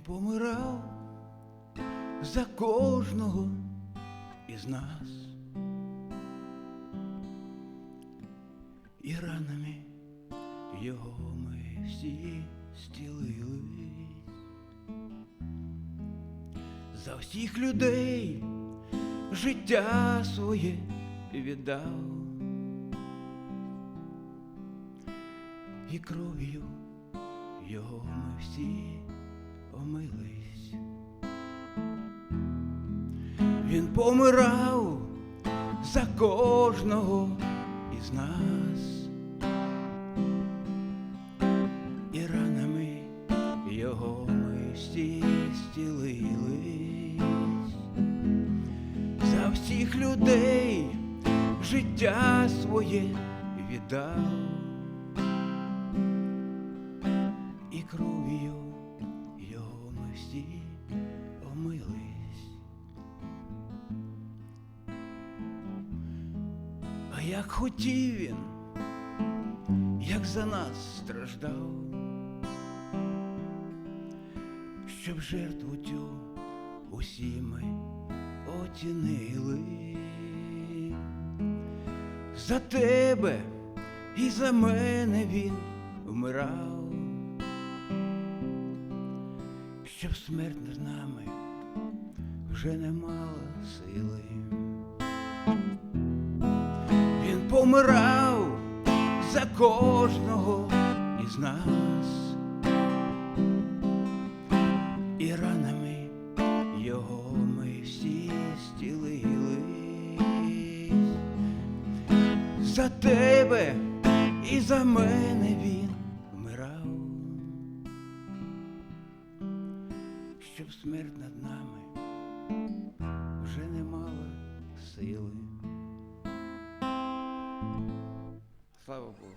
помирав за кожного із нас. І ранами його ми всі стілились. За всіх людей життя своє віддав. І кров'ю його ми всі омились. Він помирав за кожного із нас. І ранами його ми стілились. За всіх людей життя своє віддав. І кров'ю як хотів він, як за нас страждав, щоб жертву цю усі ми оцінили за тебе і за мене він вмирав, щоб смерть над нами вже не мала сили. Помирав за кожного із нас, і ранами його ми всі стілились. За тебе і за мене він вмирав, щоб смерть над нами Слава Богу.